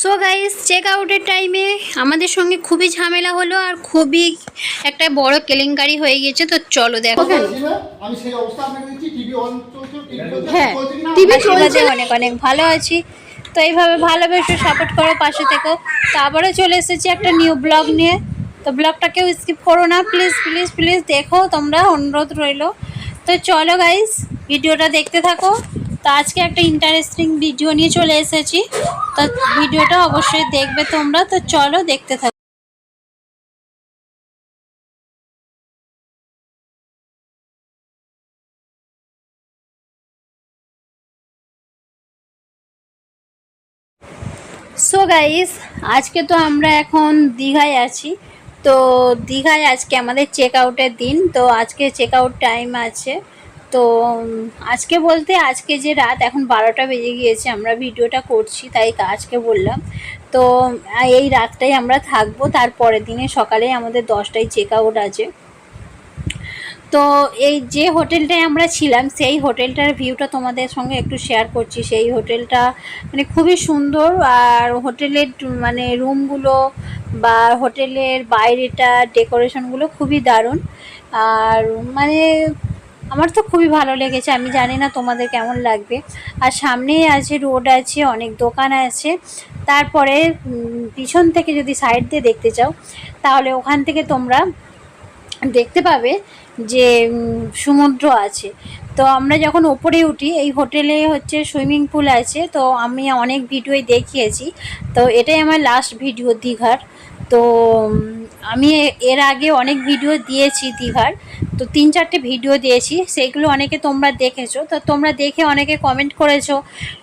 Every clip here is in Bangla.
সো গাইস চেক আউটের টাইমে আমাদের সঙ্গে খুবই ঝামেলা হলো আর খুবই একটা বড় কেলেঙ্কারি হয়ে গিয়েছে তো চলো দেখো। আমি সেই অবস্থা আপনাকে দিচ্ছি টিভি অন চলছে টিভি চলছে হ্যাঁ টিভি চলছে। অনেক অনেক ভালো আছি। তো এইভাবে ভালোবেসে সাপোর্ট করো পাশে থেকো। তো আবারও চলে এসেছি একটা নিউ ব্লগ নিয়ে। তো ব্লগটাকেও স্কিপ করো না প্লিজ প্লিজ প্লিজ দেখো তোমরা অনুরোধ রইল। তো চলো গাইস ভিডিওটা দেখতে থাকো। তো আজকে একটা ইন্টারেস্টিং ভিডিও নিয়ে চলে এসেছি। তো ভিডিওটা অবশ্যই দেখবে তোমরা। তো চলো দেখতে থাকো। সো গাইস আজকে তো আমরা এখন দীঘায় আছি। তো দীঘায় আজকে আমাদের চেক আউটের দিন। তো আজকে চেক আউট টাইম আছে। তো আজকে বলতে আজকে যে রাত এখন বারোটা বেজে গিয়েছে, আমরা ভিডিওটা করছি, তাই আজকে বললাম। তো এই রাতটাই আমরা থাকব তারপরের দিনে সকালে আমাদের দশটায় চেক আউট আছে। তো, এই যে হোটেলটায় আমরা ছিলাম, সেই হোটেলটার ভিউটা তোমাদের সঙ্গে একটু শেয়ার করছি। সেই হোটেলটা মানে খুবই সুন্দর, আর হোটেলের মানে রুমগুলো বা হোটেলের বাইরেটা ডেকোরেশনগুলো খুবই দারুণ। আর মানে আমার তো খুবই ভালো লেগেছে, আমি জানি না তোমাদের কেমন লাগবে। আর সামনেই আছে রোড আছে, অনেক দোকান আছে। তারপরে পিছন থেকে যদি সাইড দিয়ে দেখতে চাও, তাহলে ওখান থেকে তোমরা দেখতে পাবে যে সমুদ্র আছে। তো আমরা যখন ওপরে উঠি, এই হোটেলে হচ্ছে সুইমিং পুল আছে, তো আমি অনেক ভিডিওই দেখিয়েছি। তো এটাই আমার লাস্ট ভিডিও দীঘার। তো আমি এর আগে অনেক ভিডিও দিয়েছি দীঘার। তো তিন চারটে ভিডিও দিয়েছি সেইগুলো অনেকে তোমরা দেখেছ। তো তোমরা দেখে অনেকে কমেন্ট করেছ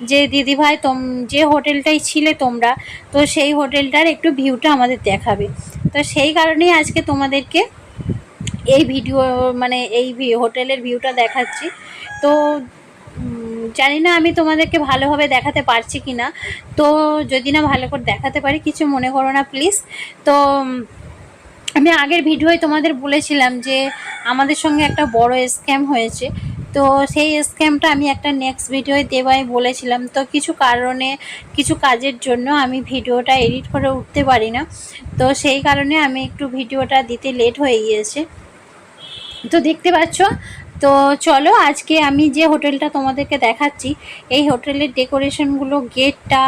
যে দিদিভাই তোম, যে হোটেলটাই ছিলে তোমরা, তো সেই হোটেলটার একটু ভিউটা আমাদের দেখাবে। তো সেই কারণেই আজকে তোমাদেরকে এই ভিডিও মানে এই হোটেলের ভিউটা দেখাচ্ছি। তো জানি না আমি তোমাদেরকে ভালোভাবে দেখাতে পারছি কি না তো যদি না ভালো করে দেখাতে পারি, কিছু মনে করো না প্লিজ তো আমি আগের ভিডিওয় তোমাদের বলেছিলাম যে আমাদের সঙ্গে একটা বড় স্ক্যাম হয়েছে। তো সেই স্ক্যামটা আমি একটা নেক্সট ভিডিওয় দেবাই বলেছিলাম। তো কিছু কারণে, কিছু কাজের জন্য আমি ভিডিওটা এডিট করে উঠতে পারি না। তো সেই কারণে আমি একটু ভিডিওটা দিতে লেট হয়ে গিয়েছে। তো দেখতে পাচ্ছ তো চলো আজকে আমি যে হোটেলটা তোমাদেরকে দেখাচ্ছি, এই হোটেলের ডেকোরেশনগুলো, গেটটা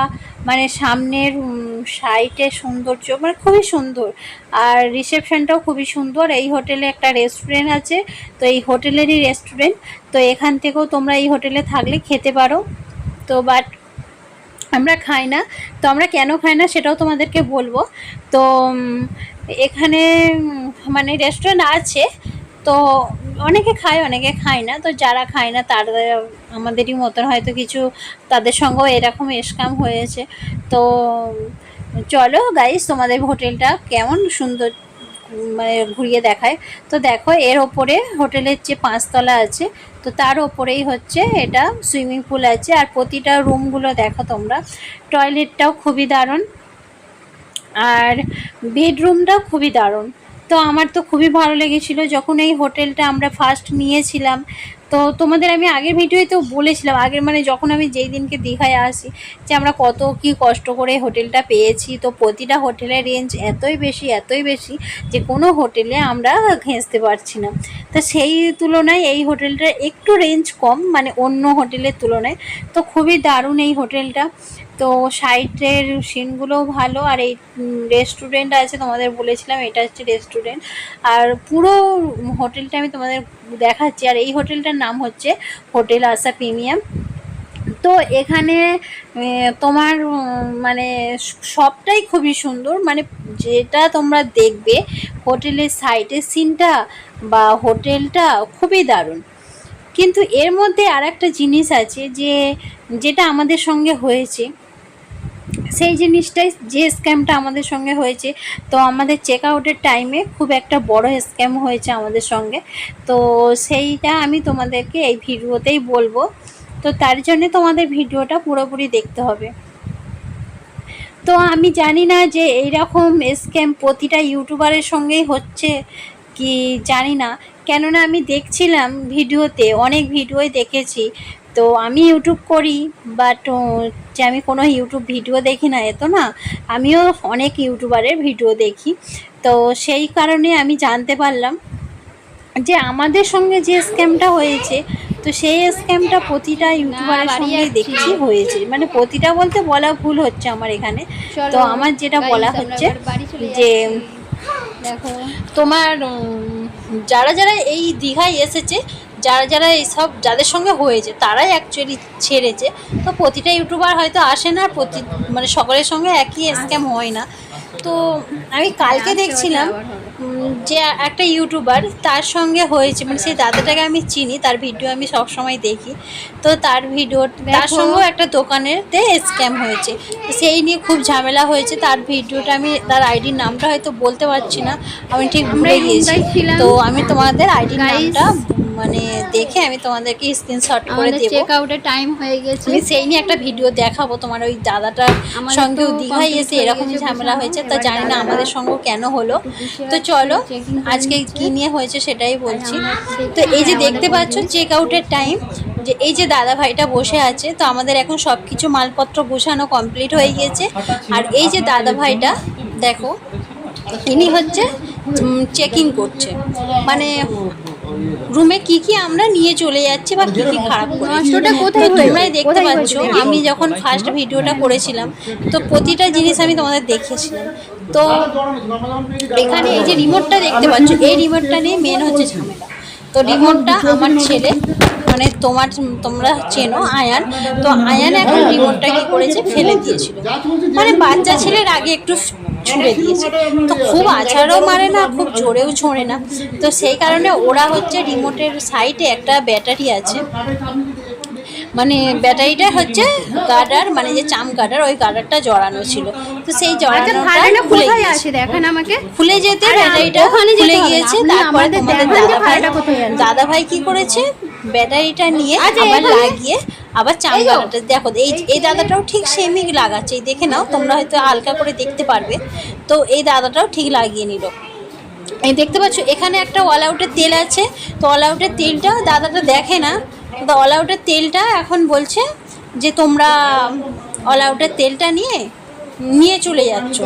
মানে সামনের সাইডের সৌন্দর্য মানে খুবই সুন্দর। আর রিসেপশনটাও খুবই সুন্দর। এই হোটেলে একটা রেস্টুরেন্ট আছে, তো এই হোটেলেরই রেস্টুরেন্ট। তো এখান থেকেও তোমরা এই হোটেলে থাকলে খেতে পারো। তো বাট আমরা খাই না। তো আমরা কেন খাই না সেটাও তোমাদেরকে বলব। তো এখানে মানে রেস্টুরেন্ট আছে। তো অনেকে খায় অনেকে খায় না। তো যারা খায় না, তারা আমাদেরই মতন হয়তো কিছু তাদের সঙ্গেও এরকম এসকাম হয়েছে। তো চলো গাইস তোমাদের হোটেলটা কেমন সুন্দর মানে ঘুরিয়ে দেখায়। তো দেখো, এর ওপরে হোটেলের যে পাঁচতলা আছে, তো তার ওপরেই হচ্ছে এটা সুইমিং পুল আছে। আর প্রতিটা রুমগুলো দেখো তোমরা, টয়লেটটাও খুবই দারুণ। আর বেডরুমটাও খুবই দারুণ। তো আমার তো খুবই ভালো লেগেছিলো। যখন এই হোটেলটা আমরা ফার্স্ট নিয়েছিলাম, তো তোমাদের আমি আগের ভিডিওতে তো বলেছিলাম, আগের মানে যখন আমি যেই দিনকে দীঘায় আসি, যে আমরা কত কি কষ্ট করে হোটেলটা পেয়েছি। তো প্রতিটা হোটেলের রেঞ্জ এতই বেশি এতই বেশি, যে কোনো হোটেলে আমরা ঘেঁচতে পারছি না। তো সেই তুলনায় এই হোটেলটা একটু রেঞ্জ কম মানে অন্য হোটেলের তুলনায়। তো খুবই দারুণ এই হোটেলটা। তো সাইডের সিনগুলোও ভালো, আর এই রেস্টুরেন্ট আছে তোমাদের বলেছিলাম, এটা হচ্ছে রেস্টুরেন্ট আর পুরো হোটেলটা আমি তোমাদের দেখাচ্ছি, আর এই হোটেলটার নাম হচ্ছে হোটেল আসা প্রিমিয়াম তো এখানে তোমার মানে সবটাই খুবই সুন্দর মানে যেটা তোমরা দেখবে, হোটেলের সাইটের সিনটা বা হোটেলটা খুবই দারুণ। কিন্তু এর মধ্যে আর একটা জিনিস আছে যে, যেটা আমাদের সঙ্গে হয়েছে সেই জিনিসটাই যে স্ক্যামটা আমাদের সঙ্গে হয়েছে। তো আমাদের চেক আউটের টাইমে খুব একটা বড় স্ক্যাম হয়েছে আমাদের সঙ্গে। তো সেইটা আমি তোমাদেরকে এই ভিডিওতেই বলব। তো তার জন্য তোমাদের ভিডিওটা পুরোপুরি দেখতে হবে। তো আমি জানি না যে এইরকম স্ক্যাম প্রতিটা ইউটিউবারের সঙ্গেই হচ্ছে কি জানি না। কেননা আমি দেখছিলাম ভিডিওতে, অনেক ভিডিওই দেখেছি। তো আমি ইউটিউব করি বাট যে আমি কোনো ইউটিউব ভিডিও দেখি না এত না আমিও অনেক ইউটিউবারের ভিডিও দেখি। তো সেই কারণে আমি জানতে পারলাম যে আমাদের সঙ্গে যে স্ক্যামটা হয়েছে তো সেই স্ক্যামটা প্রতিটা ইউটিউবারের সঙ্গে। দেখছি হয়েছে। মানে প্রতিটা বলতে বলা ভুল হচ্ছে আমার এখানে। তো আমার যেটা বলা হচ্ছে যে দেখো। তোমার যারা যারা এই দীঘায় এসেছে যারা যারা এইসব যাদের সঙ্গে হয়েছে তারাই অ্যাকচুয়ালি ছেড়েছে। তো প্রতিটা ইউটিউবার হয়তো আসে না প্রতি মানে সকলের সঙ্গে একই স্ক্যাম হয় না। তো আমি কালকে দেখছিলাম যে একটা ইউটিউবার তার সঙ্গে হয়েছে মানে সেই দাদাটাকে আমি চিনি তার ভিডিও আমি সব সময় দেখি। তো তার ভিডিও তার সঙ্গেও একটা দোকানেতে স্ক্যাম হয়েছে। সেই নিয়ে খুব ঝামেলা হয়েছে তার ভিডিওটা আমি তার আইডির নামটা হয়তো বলতে পারছি না আমি ঠিক ভুলে গিয়েছি। তো আমি তোমাদের আইডির নামটা মানে দেখে আমি তোমাদেরকে স্ক্রিনশট করে দেবো। চেক আউটের টাইম হয়ে গেছে। আমি সেই নিয়ে একটা ভিডিও দেখাবো তোমার ওই দাদাটার সঙ্গেও তো দীঘায় এসে এরকমই ঝামেলা হয়েছে তা জানি না আমাদের সঙ্গেও কেন হলো। তো চলো আজকে। কি নিয়ে হয়েছে সেটাই বলছি। তো এই যে দেখতে পাচ্ছ চেক আউটের টাইম যে এই যে দাদা ভাইটা বসে আছে তো আমাদের এখন সব কিছু মালপত্র গোছানো কমপ্লিট হয়ে গিয়েছে। আর এই যে দাদা ভাইটা দেখো ইনি হচ্ছে চেকিং করছে। মানে রুমে কি কি আমরা নিয়ে চলে যাচ্ছি বা কি কি খারাপ নষ্টটা কোথায় তোমরাই দেখতে পাচ্ছ আমি যখন ফার্স্ট ভিডিওটা করেছিলাম তো প্রতিটা জিনিস আমি তোমাদের দেখিয়েছিলাম তো এখানে এই যে রিমোটটা দেখতে পাচ্ছ এই রিমোটটা নিয়ে মেন হচ্ছে ঝামেলা। তো রিমোটটা আমার ছেলে মানে তোমার তোমরা চেনো আয়ান। তো আয়ান এখন রিমোটটা কি করেছে ফেলে দিয়েছিল। মানে বাচ্চা ছেলের আগে একটু ছুঁড়ে দিয়েছে। তো খুব আছাড়ও মারে না খুব জোরেও ছোঁড়ে না। তো সেই কারণে ওরা হচ্ছে রিমোটের সাইডে একটা ব্যাটারি আছে। মানে ব্যাটারিটা হচ্ছে গার্ডার মানে যে চাম গার্ডার ওই গার্ডারটা জড়ানো ছিল। তো সেই আচ্ছা জড়ানোটা খুলে আছে? দেখেন আমাকে। খুলে যেতে ব্যাটারিটা খুলে গিয়েছে তারপরে তোমাদের দাদা ভাই। দাদা ভাই কি করেছে? ব্যাটারিটা নিয়ে আচ্ছা, আবার লাগিয়ে আবার চামড়াটা দেখো এই এই দাদাটাও ঠিক সেমই লাগাচ্ছে এই দেখে নাও তোমরা হয়তো হালকা করে দেখতে পারবে। তো এই দাদাটাও ঠিক লাগিয়ে নিল। এই দেখতে পাচ্ছ এখানে একটা অল আউটের তেল আছে। তো অল আউটের তেলটা দাদাটা দেখে না। তো অল আউটের তেলটা এখন বলছে যে তোমরা অল আউটের তেলটা নিয়ে নিয়ে চলে যাচ্ছ।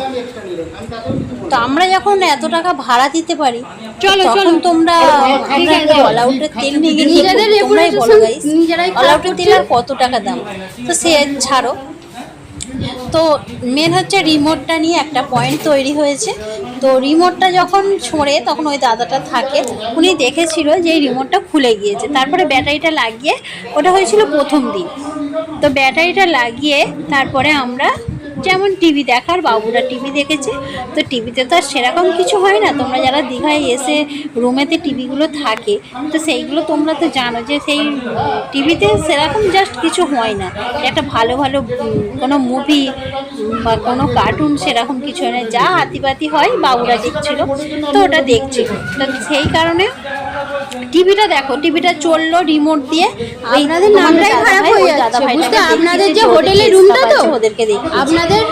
তো আমরা যখন এত টাকা ভাড়া দিতে পারি চলো, তখন চলো। তোমরা তেল নিয়ে? তোমরাই বলো গাইস তেল আর কত টাকা দাম? তো সে ছাড়ো। তো মেন হচ্ছে রিমোটটা নিয়ে একটা পয়েন্ট তৈরি হয়েছে। তো রিমোটটা যখন ছোঁড়ে তখন ওই দাদাটা থাকে। উনি দেখেছিল যে এই রিমোটটা খুলে গিয়েছে। তারপরে ব্যাটারিটা লাগিয়ে ওটা হয়েছিল প্রথম দিন। তো ব্যাটারিটা লাগিয়ে তারপরে আমরা যেমন টিভি দেখার, বাবুরা টিভি দেখেছে। তো টিভিতে তো আর সেরকম কিছু হয় না। তোমরা যারা দীঘায় এসে রুমেতে টিভিগুলো থাকে, তো সেইগুলো তোমরা তো জানো যে সেই টিভিতে সেরকম জাস্ট কিছু হয় না। একটা ভালো ভালো কোনো মুভি বা কোনো কার্টুন সেরকম কিছু হয় না। যা হাতিপাতি হয় বাবুরা দেখছিল, তো ওটা দেখছিল। তো সেই কারণে টিভিটা দেখো টিভিটা চলল রিমোট দিয়ে। আপনাদের নামটাই খারাপ হয়ে যাচ্ছে বুঝতে আপনাদের যে হোটেলের রুমটা তো ওদেরকে দেখিয়েছে। আপনাদের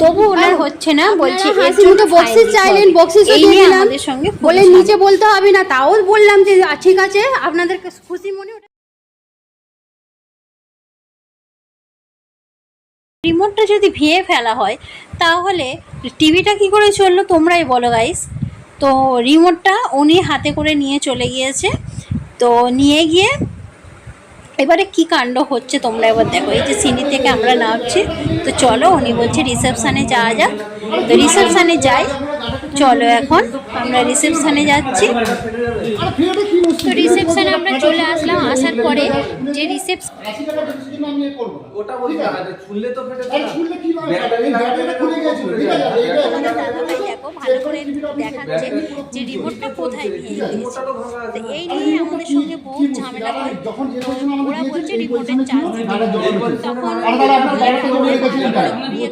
তবু ওনার হচ্ছে না বলছে হাসি বক্সিস চাইলেন। বক্সিসও দিয়ে দিলাম। আমাদের সঙ্গে বলে নিচে বলতে হবে না তাও বললাম যে ঠিক আছে আপনাদের খুশি মনে রিমোটটা যদি ভিয়ে ফেলা হয় তাহলে টিভিটা কি করে চলল তোমরাই বলো গাইস তো রিমোটটা উনি হাতে করে নিয়ে চলে গিয়েছে। তো নিয়ে গিয়ে এবারে কি কাণ্ড হচ্ছে তোমরা এবার দেখো। এই যে সিঁড়ি থেকে আমরা নামছি। তো চলো উনি বলছে, রিসেপশানে যাওয়া যাক। তো রিসেপশানে যাই। চলো এখন আমরা রিসেপশানে যাচ্ছি। তো রিসেপশানে আমরা চলে আসলাম আসার পরে যে রিসেপশন ভালো করে দেখাচ্ছে যে রিমোটটা কোথায় ভেঙে গিয়েছে তো এই নিয়ে আমাদের সঙ্গে বহু ঝামেলা হয়। ওরা বলছে এই রিমোটের চার্জ। তখন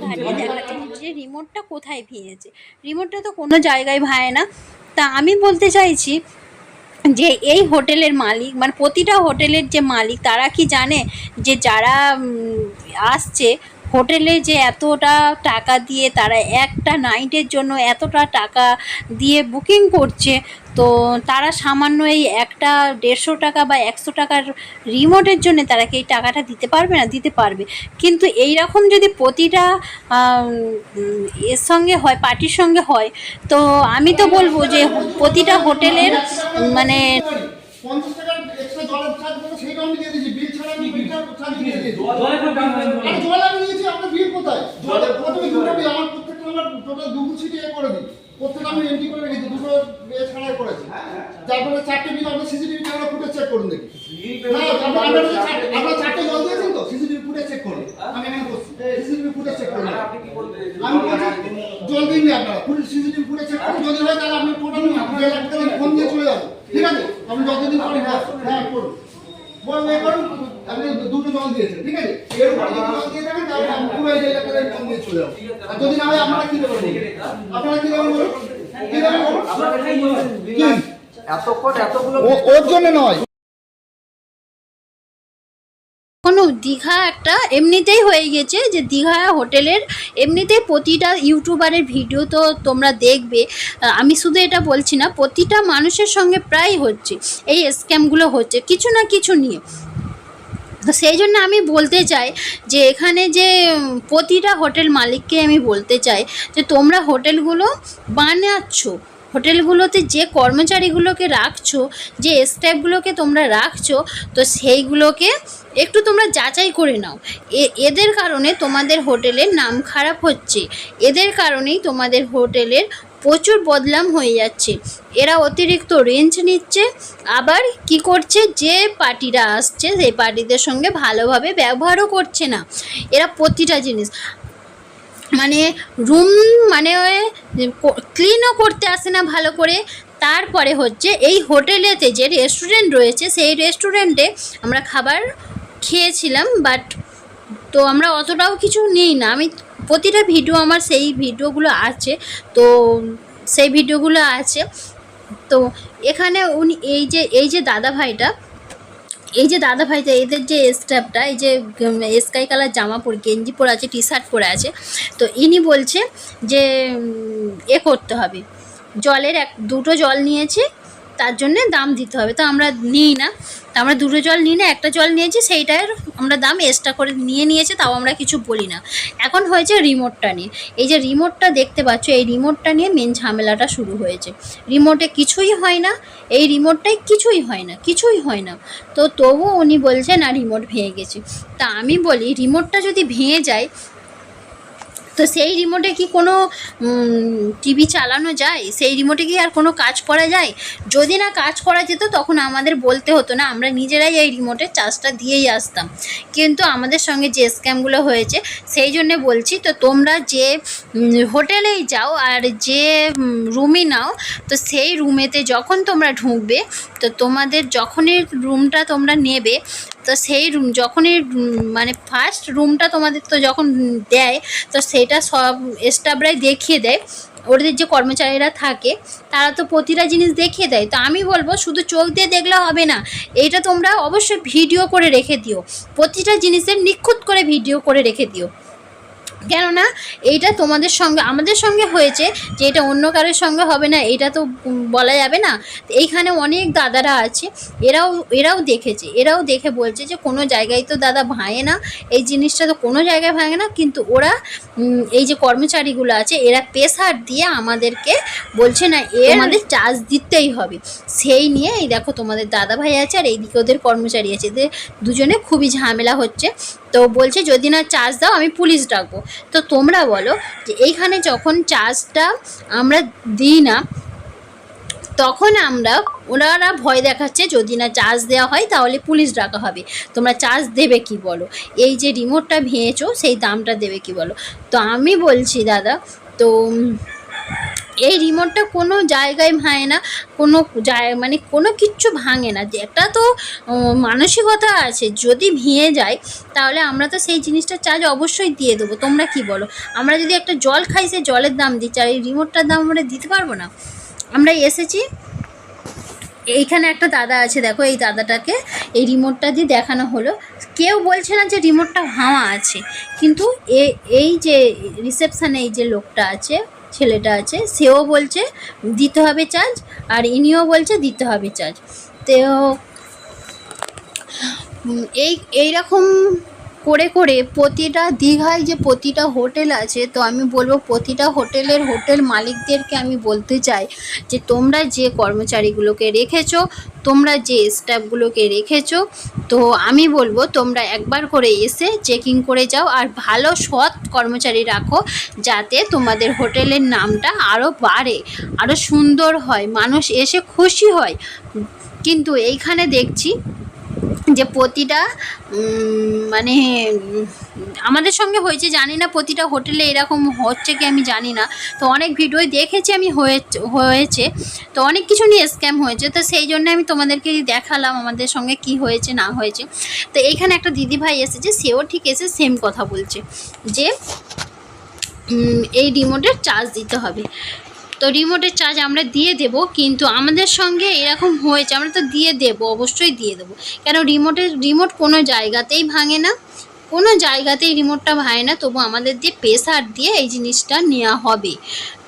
ঘাড়িয়ে দেখাচ্ছে। যে রিমোটটা কোথায় ভেঙেছে? রিমোটটা তো কোনো জায়গায় ভায় না। তা আমি বলতে চাইছি যে এই হোটেলের মালিক মানে প্রতিটা হোটেলের যে মালিক, তারা কি জানে যে যারা আসছে, হোটেলে যে এতটা টাকা দিয়ে তারা একটা নাইটের জন্য এতটা টাকা দিয়ে বুকিং করছে তো তারা সামান্য এই একটা দেড়শো টাকা বা একশো টাকার রিমোটের জন্য তারা কি এই টাকাটা দিতে পারবে না? দিতে পারবে। কিন্তু এই রকম যদি প্রতিটা এর সঙ্গে হয় পার্টির সঙ্গে হয় তো আমি তো বলব যে প্রতিটা হোটেলের মানে আমি নিয়েছি বিল কোথায় জলে প্রথমে দুটো আমার প্রত্যেকটা আমার টোটাল করে দিই প্রত্যেকটা আমি এন্ট্রি করে রেখেছি দুটো এ ছাড়াই করেছি। তারপরে চারটে বিল আপনার সিসিটিভি ক্যামেরা ফুটেজ চেক করুন দেখি। না আপনার আপনার চারটে- জল দিয়েছেন তো সিসিটিভি ফুটেজ চেক করুন। আমি এখানে করছি সিসিটিভি ফুটেজ চেক করুন। আমি বলছি জল আপনারা। ফুল সিসিটিভি ফুটেজ চেক করুন। যদি হয় তাহলে আপনি টোটাল ফোন দিয়ে চলে যাবেন ঠিক আছে? আপনি যতদিন করেন হ্যাঁ হ্যাঁ করুন। বল করুন। আপনি দুটো জল দিয়েছেন ঠিক আছে? এর উপরে জল দিয়ে থাকেন তাহলে পুরো এই লাখ ফোন দিয়ে চলে যাব আর যদি না হয় আপনারা কি দেবেন আপনারা কি দেবেন কি দেবেন? এতক্ষণ এতগুলো ওর জন্য নয়। কোনো দীঘা একটা এমনিতেই হয়ে গেছে যে দীঘা হোটেলের এমনিতেই প্রতিটা ইউটিউবারের ভিডিও তো তোমরা দেখবে। আমি শুধু এটা বলছি না প্রতিটা মানুষের সঙ্গে প্রায় হচ্ছে এই স্ক্যামগুলো হচ্ছে কিছু না কিছু নিয়ে। তো সেই জন্য আমি বলতে চাই যে এখানে যে প্রতিটা হোটেল মালিককে আমি বলতে চাই যে তোমরা হোটেলগুলো বানাচ্ছ। হোটেলগুলোতে যে কর্মচারীগুলোকে রাখছো, যে স্টাফগুলোকে তোমরা রাখছো, তো সেইগুলোকে একটু তোমরা যাচাই করে নাও। এদের কারণে তোমাদের হোটেলের নাম খারাপ হচ্ছে। এদের কারণেই তোমাদের হোটেলের প্রচুর বদলাম হয়ে যাচ্ছে। এরা অতিরিক্ত রেঞ্জ নিচ্ছে। আবার কি করছে? যে পার্টিরা আসছে, সেই পার্টিদের সঙ্গে ভালোভাবে ব্যবহারও করছে না। এরা প্রতিটা জিনিস। মানে রুম মানে ক্লিনও করতে আসে না ভালো করে। তারপরে হচ্ছে এই হোটেলেতে যে রেস্টুরেন্ট রয়েছে, সেই রেস্টুরেন্টে আমরা খাবার খেয়েছিলাম, বাট তো আমরা অতটাও কিছু নিই না। আমি প্রতিটা ভিডিও আমার সেই ভিডিওগুলো আছে। তো সেই ভিডিওগুলো আছে। তো এখানে উনি এই যে এই যে দাদা ভাইটা, এই যে দাদা ভাইটা, এদের যে স্টাফটা, এই যে স্কাই কালার জামা পরে, গেঞ্জি পরে আছে টি শার্ট পরে আছে, তো ইনি বলছে যে এ করতে হবে। জলের এক, দুটো জল নিয়েছি তার জন্যে দাম দিতে হবে। তো আমরা নিই না। তো আমরা দুটো জল নিই না, একটা জল নিয়েছি, সেইটার আমরা দাম এক্সট্রা করে নিয়ে নিয়েছি, তাও আমরা কিছু বলি না। এখন হয়েছে রিমোটটা নিয়ে। এই যে রিমোটটা দেখতে পাচ্ছ, এই রিমোটটা নিয়ে মেন ঝামেলাটা শুরু হয়েছে। রিমোটে কিছুই হয় না, এই রিমোটটাই কিছুই হয় না, কিছুই হয় না। তো তবুও উনি বলছে না রিমোট ভেঙে গেছে। তা আমি বলি রিমোটটা যদি ভেঙে যায় তো সেই রিমোটে কি কোনো টিভি চালানো যায়? সেই রিমোটে কি আর কোনো কাজ করা যায়? যদি না কাজ করা যেত, তখন আমাদের বলতে হতো না, আমরা নিজেরাই এই রিমোটের চার্জটা দিয়েই আসতাম। কিন্তু আমাদের সঙ্গে যে স্ক্যামগুলো হয়েছে, সেই জন্যে বলছি, তো তোমরা যে হোটেলেই যাও আর যে রুমই নাও, তো সেই রুমেতে যখন তোমরা ঢুকবে তো তোমাদের যখনই রুমটা তোমরা নেবে, তো সেই রুম যখনই মানে ফার্স্ট রুমটা তোমাদের তো যখন দেয়, তো সেটা সব স্টাফরাই দেখিয়ে দেয়। ওদের যে কর্মচারীরা থাকে, তারা তো প্রতিটা জিনিস দেখিয়ে দেয়। তো আমি বলব, শুধু চোখ দিয়ে দেখলে হবে না এইটা তোমরা অবশ্যই ভিডিও করে রেখে দিও। প্রতিটা জিনিসের নিখুঁত করে ভিডিও করে রেখে দিও। কেননা এইটা তোমাদের সঙ্গে, আমাদের সঙ্গে হয়েছে যে এটা অন্য কারোর সঙ্গে হবে না, এটা তো বলা যাবে না। এইখানে অনেক দাদারা আছে, এরাও এরাও দেখেছে, এরাও দেখে বলছে যে কোনো জায়গায় তো দাদা ভাঙে না, এই জিনিসটা তো কোনো জায়গায় ভাঙে না, কিন্তু ওরা এই যে কর্মচারীগুলো আছে, এরা প্রেসার দিয়ে আমাদেরকে বলছে না এ আমাদের চার্জ দিতেই হবে। সেই নিয়ে এই দেখো তোমাদের দাদা ভাই আছে আর এইদিকে ওদের কর্মচারী আছে, এদের দুজনে খুবই ঝামেলা হচ্ছে। তো বলছে যদি না চার্জ দাও, আমি পুলিশ ডাকবো। তো তোমরা বলো যে এইখানে যখন চার্জটা আমরা দিই না, তখন আমরা ওনারা ভয় দেখাচ্ছে যদি না চার্জ দেওয়া হয় তাহলে পুলিশ ডাকা হবে। তোমরা চার্জ দেবে কি বলো? এই যে রিমোটটা ভেঙেছো, সেই দামটা দেবে কি বলো? তো আমি বলছি, দাদা, তো এই রিমোটটা কোনো জায়গায় ভাঙে না, কোনো জায় মানে কোনো কিচ্ছু ভাঙে না। একটা তো মানসিকতা আছে, যদি ভেঙে যায়, তাহলে আমরা তো সেই জিনিসটা চার্জ অবশ্যই দিয়ে দেবো। তোমরা কি বলো? আমরা যদি একটা জল খাই সেই জলের দাম দিচ্ছি, আর এই রিমোটটার দাম আমরা দিতে পারব না? আমরা এসেছি, এইখানে একটা দাদা আছে, দেখো এই দাদাটাকে, এই রিমোটটা দিয়ে দেখানো হলো। কেউ বলছে না যে রিমোটটা ভাঙা আছে, কিন্তু এই যে রিসেপশানে এই যে লোকটা আছে ছেলেটা আছে, সেও বলছে, দিতে হবে চার্জ আর ইনিও বলছে, দিতে হবে চার্জ তো এই, এইরকম করে করে প্রতিটা দীঘায় যে প্রতিটা হোটেল আছে, তো আমি বলব প্রতিটা হোটেলের হোটেল মালিকদেরকে আমি বলতে চাই যে তোমরা যে কর্মচারীগুলোকে রেখেছো, তোমরা যে স্টাফগুলোকে রেখেছো, তো আমি বলব তোমরা একবার করে এসে চেকিং করে যাও আর ভালো সৎ কর্মচারী রাখো যাতে তোমাদের হোটেলের নামটা আরও বাড়ে আরও সুন্দর হয়, মানুষ এসে খুশি হয়। কিন্তু এইখানে দেখছি যে প্রতিটা মানে আমাদের সঙ্গে হয়েছে, জানি না প্রতিটা হোটেলে এরকম হচ্ছে কি আমি জানি না। তো অনেক ভিডিও দেখেছি আমি হয়ে- হয়েছে। তো অনেক কিছু নিয়ে স্ক্যাম হয়েছে। তো সেই জন্য আমি তোমাদেরকে দেখালাম আমাদের সঙ্গে কি হয়েছে, না হয়েছে। তো এইখানে একটা দিদি ভাই এসেছে, সেও ঠিক এসে সেম কথা বলছে যে এই রিমোটের চার্জ দিতে হবে। তো রিমোটের চার্জ আমরা দিয়ে দেব, কিন্তু আমাদের সঙ্গে এরকম হয়েছে, আমরা তো দিয়ে দেব, অবশ্যই দিয়ে দেবো। কেন রিমোটের রিমোট কোনো জায়গাতেই ভাঙে না, কোনো জায়গাতেই রিমোটটা ভাঙে না, তবু আমাদের দিয়ে প্রেসার দিয়ে এই জিনিসটা নেওয়া হবে।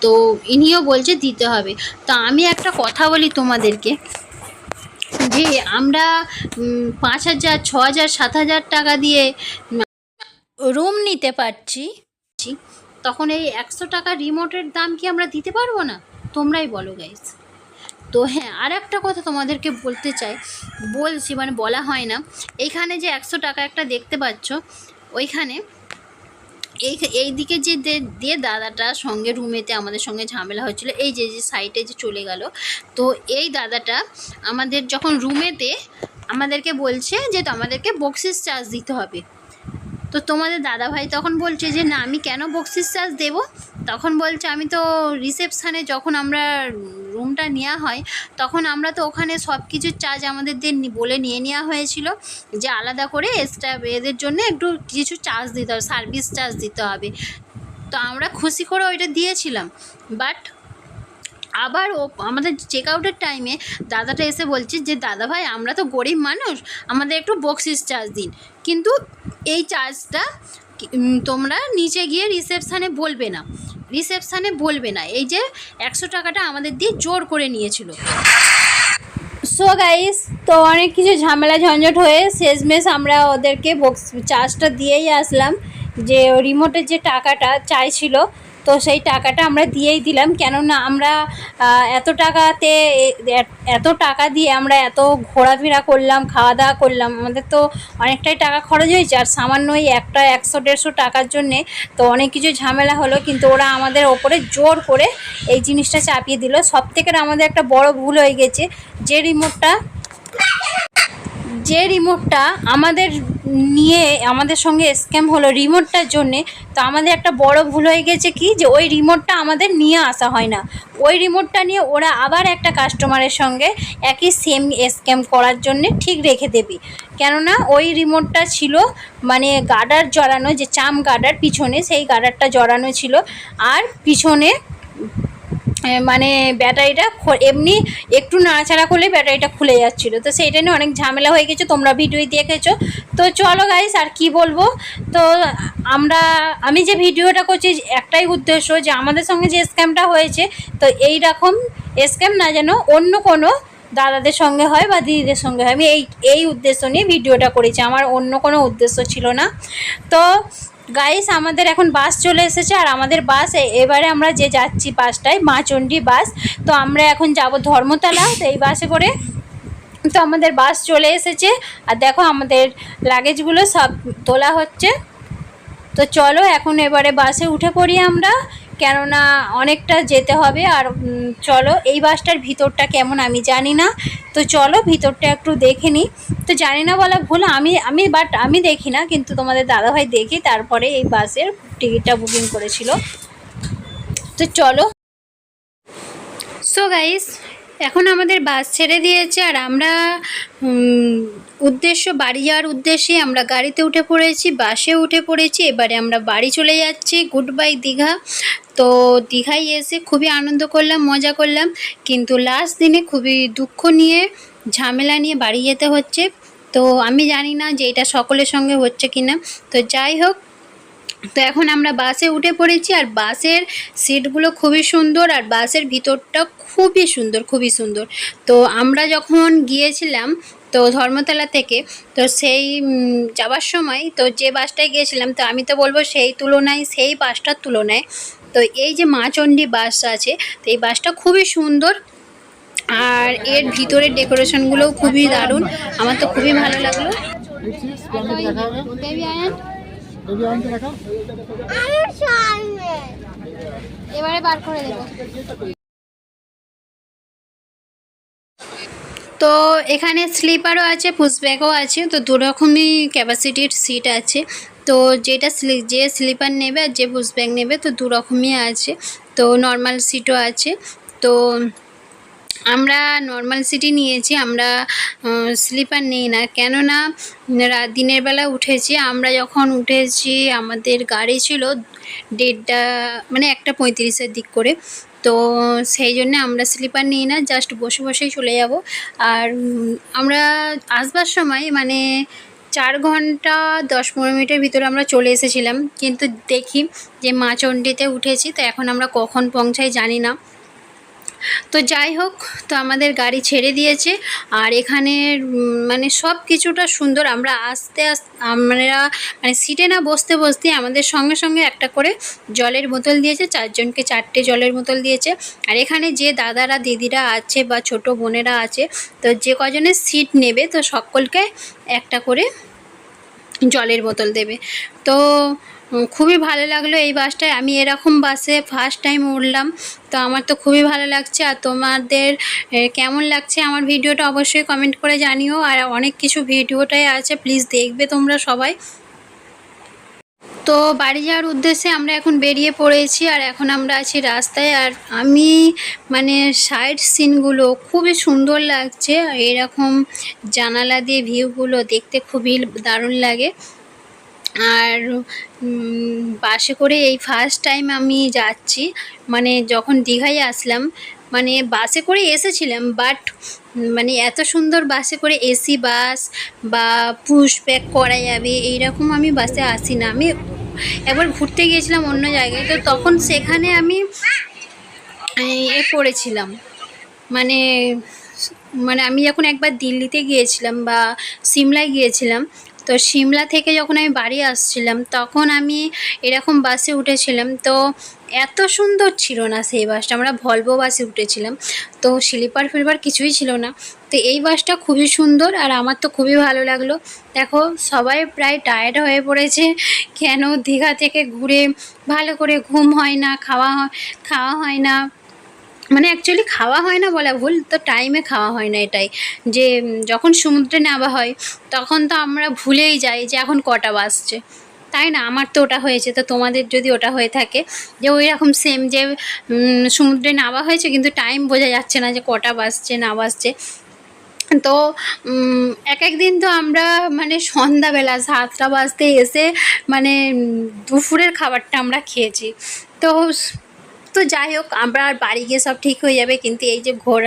তো ইনিও বলছে দিতে হবে। তো আমি একটা কথা বলি তোমাদেরকে, যে আমরা পাঁচ হাজার, ছ হাজার, সাত হাজার টাকা দিয়ে, রুম নিতে পারছি তখন এই একশো টাকা রিমোটের দাম কি আমরা দিতে পারব না? তোমরাই বলো গাইস তো হ্যাঁ আর একটা কথা তোমাদেরকে বলতে চাই। বলছি মানে বলা হয় না। এইখানে যে একশো টাকা একটা দেখতে পাচ্ছ, ওইখানে এই এই দিকে যে দিয়ে দাদাটা সঙ্গে রুমেতে আমাদের সঙ্গে ঝামেলা হচ্ছিল, এই যে যে সাইডে যে চলে গেল। তো এই দাদাটা আমাদের যখন রুমেতে আমাদেরকে বলছে যে আমাদেরকে বক্সিস চার্জ দিতে হবে। তো তোমাদের দাদাভাই তখন বলছে যে, না, আমি কেন বক্সিস চার্জ দেবো? তখন বলছে, আমি তো রিসেপশানে যখন আমরা রুমটা নেওয়া হয়, তখন আমরা তো ওখানে সব কিছুর চার্জ আমাদের বলে নিয়ে নেওয়া হয়েছিল যে, আলাদা করে এক্সট্রা এদের জন্য একটু কিছু চার্জ দিতে হবে সার্ভিস চার্জ দিতে হবে। তো আমরা খুশি করে ওইটা দিয়েছিলাম। বাট আবার ও, আমাদের চেক আউটের টাইমে দাদাটা এসে বলছে যে, দাদা ভাই, আমরা তো গরিব মানুষ, আমাদের একটু বক্সিস চার্জ দিন। কিন্তু এই চার্জটা তোমরা নিচে গিয়ে রিসেপশানে বলবে না। রিসেপশানে বলবে না। এই যে একশো টাকাটা আমাদের দিয়ে জোর করে নিয়েছিল। সো গাইস তো অনেক কিছু ঝামেলা ঝঞ্ঝট হয়ে শেষমেশ আমরা ওদেরকে বক্স চার্জটা দিয়েই আসলাম। যে রিমোটের যে টাকাটা চাইছিল তো সেই টাকাটা আমরা দিয়েই দিলাম। কেননা আমরা এত টাকাতে এত টাকা দিয়ে আমরা এত ঘোরাফেরা করলাম খাওয়া দাওয়া করলাম, আমাদের তো অনেকটাই টাকা খরচ হয়েছে। আর সামান্য ওই একটা একশো, দেড়শো টাকার জন্যে তো অনেক কিছু ঝামেলা হলো, কিন্তু ওরা আমাদের ওপরে জোর করে এই জিনিসটা চাপিয়ে দিল। সব থেকে আমাদের একটা বড় ভুল হয়ে গেছে, যে রিমোটটা যে রিমোটটা আমাদের নিয়ে, আমাদের সঙ্গে স্ক্যাম হলো রিমোটটার জন্যে, তো আমাদের একটা বড় ভুল হয়ে গেছে কি? যে ওই রিমোটটা আমাদের নিয়ে আসা হয় না। ওই রিমোটটা নিয়ে ওরা আবার একটা কাস্টমারের সঙ্গে একই সেম স্ক্যাম করার জন্যে ঠিক রেখে দেবে। কেননা ওই রিমোটটা ছিল মানে গার্ডার জড়ানো, যে চাম গার্ডার পিছনে, সেই গার্ডারটা জড়ানো ছিল। আর পিছনে মানে ব্যাটারিটা এমনি একটু নাড়াচাড়া করলে ব্যাটারিটা খুলে যাচ্ছিল। তো সেইটা নিয়ে অনেক ঝামেলা হয়ে গেছে, তোমরা ভিডিওই দেখেছ। তো চলো গাইস আর কি বলব? তো আমরা, আমি যে ভিডিওটা করছি, একটাই উদ্দেশ্য যে আমাদের সঙ্গে যে স্ক্যামটা হয়েছে, তো এই রকম স্ক্যাম না যেন অন্য কোনো দাদাদের সঙ্গে হয় বা দিদিদের সঙ্গে হয়। আমি এই এই উদ্দেশ্য নিয়ে ভিডিওটা করেছি, আমার অন্য কোনো উদ্দেশ্য ছিল না। তো গাইস আমাদের এখন বাস চলে এসেছে আর আমাদের বাস এবারে আমরা যে যাচ্ছি বাসটায় মা চণ্ডী বাস তো আমরা এখন যাব ধর্মতলা। তো এই বাসে করে তো আমাদের বাস চলে এসেছে। আর দেখো আমাদের লাগেজগুলো সব তোলা হচ্ছে। তো চলো, এখন এবারে বাসে উঠে পড়ি আমরা। কেননা অনেকটা যেতে হবে আর চলো এই বাসটার ভিতরটা কেমন আমি জানি না। তো চলো ভিতরটা একটু দেখে নিই। তো জানি না বলা ভুল, আমি আমি বাট আমি দেখি না, কিন্তু তোমাদের দাদাভাই দেখি তারপরে এই বাসের টিকিটটা বুকিং করেছিল। তো চলো। সো গাইস এখন আমাদের বাস ছেড়ে দিয়েছে আর আমরা উদ্দেশ্য, বাড়ি যাওয়ার উদ্দেশ্যে আমরা গাড়িতে উঠে পড়েছি, বাসে উঠে পড়েছি, এবারে আমরা বাড়ি চলে যাচ্ছি গুড বাই দীঘা। তো দীঘায় এসে খুবই আনন্দ করলাম, মজা করলাম, কিন্তু লাস্ট দিনে খুবই দুঃখ নিয়ে, ঝামেলা নিয়ে বাড়ি যেতে হচ্ছে। তো আমি জানি না যে এটা সকলের সঙ্গে হচ্ছে কি না তো যাই হোক তো এখন আমরা বাসে উঠে পড়েছি আর বাসের সিটগুলো খুবই সুন্দর আর বাসের ভিতরটা খুবই সুন্দর খুবই সুন্দর। তো আমরা যখন গিয়েছিলাম তো ধর্মতলা থেকে তো সেই যাওয়ার সময় তো যে বাসটায় গিয়েছিলাম তো আমি তো বলব সেই তুলনায় সেই বাসটার তুলনায় তো এই যে মাচণ্ডী বাস আছে তো এই বাসটা খুবই সুন্দর আর এর ভিতরের ডেকোরেশনগুলোও খুবই দারুণ। আমার তো খুবই ভালো লাগল। দেখা হবে বেবি আনতে দেখা এবারে বার করে দেবো। তো এখানে স্লিপারও আছে পুশব্যাগও আছে তো দু রকমই ক্যাপাসিটির সিট আছে। তো যেটা স্লি- যে স্লিপার নেবে আর যে পুশব্যাগ নেবে তো দু রকমই আছে। তো নর্মাল সিটও আছে। তো আমরা নর্মাল সিটি নিয়েছি, আমরা স্লিপার নেই না। কেননা, রাত দিনের বেলা উঠেছি, আমরা যখন উঠেছি, আমাদের গাড়ি ছিল দেড়টা মানে একটা পঁয়ত্রিশের দিক করে। তো সেই জন্য আমরা স্লিপার নিই না জাস্ট বসে বসেই চলে যাব। আর আমরা আসবার সময় মানে চার ঘণ্টা দশ পনেরো মিনিটের ভিতরে আমরা চলে এসেছিলাম। কিন্তু দেখি যে মাচণ্ডীতে উঠেছি, তো এখন আমরা কখন পৌঁছাই জানি না। তো যাই হোক তো আমাদের গাড়ি ছেড়ে দিয়েছে। আর এখানের উম, মানে সব কিছুটা সুন্দর। আমরা আস্তে আস্তে আমরা মানে সিটে না বসতে বসতে আমাদের সঙ্গে সঙ্গে একটা করে জলের বোতল দিয়েছে। চারজনকে চারটে জলের বোতল দিয়েছে। আর এখানে যে দাদারা দিদিরা আছে বা ছোট বোনেরা আছে তো যে কজনের সিট নেবে তো সকলকে একটা করে জলের বোতল দেবে। তো খুবই ভালো লাগল এই বাসটায়। আমি এরকম বাসে ফার্স্ট টাইম উঠলাম, তো আমার তো খুবই ভালো লাগছে। আর তোমাদের কেমন লাগছে আমার ভিডিওটা অবশ্যই কমেন্ট করে জানিও। আর অনেক কিছু ভিডিওটাই আছে প্লিজ দেখবে তোমরা সবাই। তো বাড়ি যাওয়ার উদ্দেশ্যে আমরা এখন বেরিয়ে পড়েছি, আর এখন আমরা আছি রাস্তায়। আর আমি মানে সাইড সিনগুলো খুবই সুন্দর লাগছে। এরকম জানালা দিয়ে ভিউগুলো দেখতে খুবই দারুণ লাগে। আর বাসে করে এই ফার্স্ট টাইম আমি যাচ্ছি। মানে যখন দীঘায় আসলাম মানে বাসে করে এসেছিলাম বাট মানে এত সুন্দর বাসে করে এসি বাস বা পুশ ব্যাক করা যাবে, এইরকম আমি বাসে আসি না। আমি একবার ঘুরতে গিয়েছিলাম অন্য জায়গায়, তো তখন সেখানে আমি এ করেছিলাম মানে মানে আমি যখন একবার দিল্লিতে গিয়েছিলাম বা সিমলায় গিয়েছিলাম তো সিমলা থেকে যখন আমি বাড়ি আসছিলাম, তখন আমি এরকম বাসে উঠেছিলাম। তো এত সুন্দর ছিল না সেই বাসটা, আমরা ভলভো বাসে উঠেছিলাম। তো স্লিপার ফিলিপার কিছুই ছিল না। তো এই বাসটা খুবই সুন্দর আর আমার তো খুবই ভালো লাগল। দেখো, সবাই প্রায় টায়ার্ড হয়ে পড়েছে। কেন দীঘা থেকে ঘুরে ভালো করে ঘুম হয় না, খাওয়া খাওয়া হয় না। মানে অ্যাকচুয়ালি খাওয়া হয় না বলা ভুল, তো টাইমে খাওয়া হয় না এটাই। যে যখন সমুদ্রে নামা হয়, তখন তো আমরা ভুলেই যাই যে এখন কটা বাজছে। তাই না? আমার তো ওটা হয়েছে, তো তোমাদের যদি ওটা হয়ে থাকে, যে ওই রকম সেম যে সমুদ্রে নামা হয়েছে, কিন্তু টাইম বোঝা যাচ্ছে না যে কটা বাজছে, না বাজছে। তো এক এক দিন তো আমরা মানে সন্ধ্যাবেলা সাতটা বাজতে এসে মানে দুপুরের খাবারটা আমরা খেয়েছি। তো তো যাই হোক, আমরা আর বাড়ি গিয়ে সব ঠিক হয়ে যাবে, কিন্তু এই যে ঘোর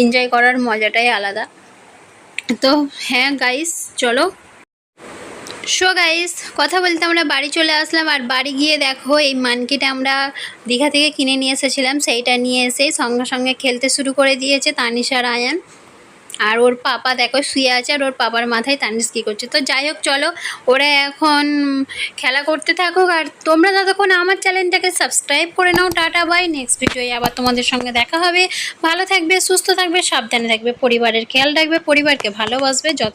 এনজয় করার মজাটাই আলাদা। তো হ্যাঁ গাইস চলো। শো গাইস কথা বলতে আমরা বাড়ি চলে আসলাম, আর বাড়ি গিয়ে দেখো, এই মানকিটা আমরা দীঘা থেকে কিনে নিয়ে এসেছিলাম, সেইটা নিয়ে এসে সঙ্গে সঙ্গে খেলতে শুরু করে দিয়েছে তানিশা রায়ান আয়ান। আর ওর পাপা দেখো শুয়ে আছে আর ওর পাপার মাথায় তানিস কী করছে। তো যাই হোক, চলো, ওরা এখন খেলা করতে থাকুক। আর তোমরা ততক্ষণ আমার চ্যানেলটাকে সাবস্ক্রাইব করে নাও। Tata, bye. নেক্সট ভিডিওয়ে আবার তোমাদের সঙ্গে দেখা হবে। ভালো থাকবে, সুস্থ থাকবে, সাবধানে থাকবে, পরিবারের খেয়াল রাখবে, পরিবারকে ভালোবাসবে যত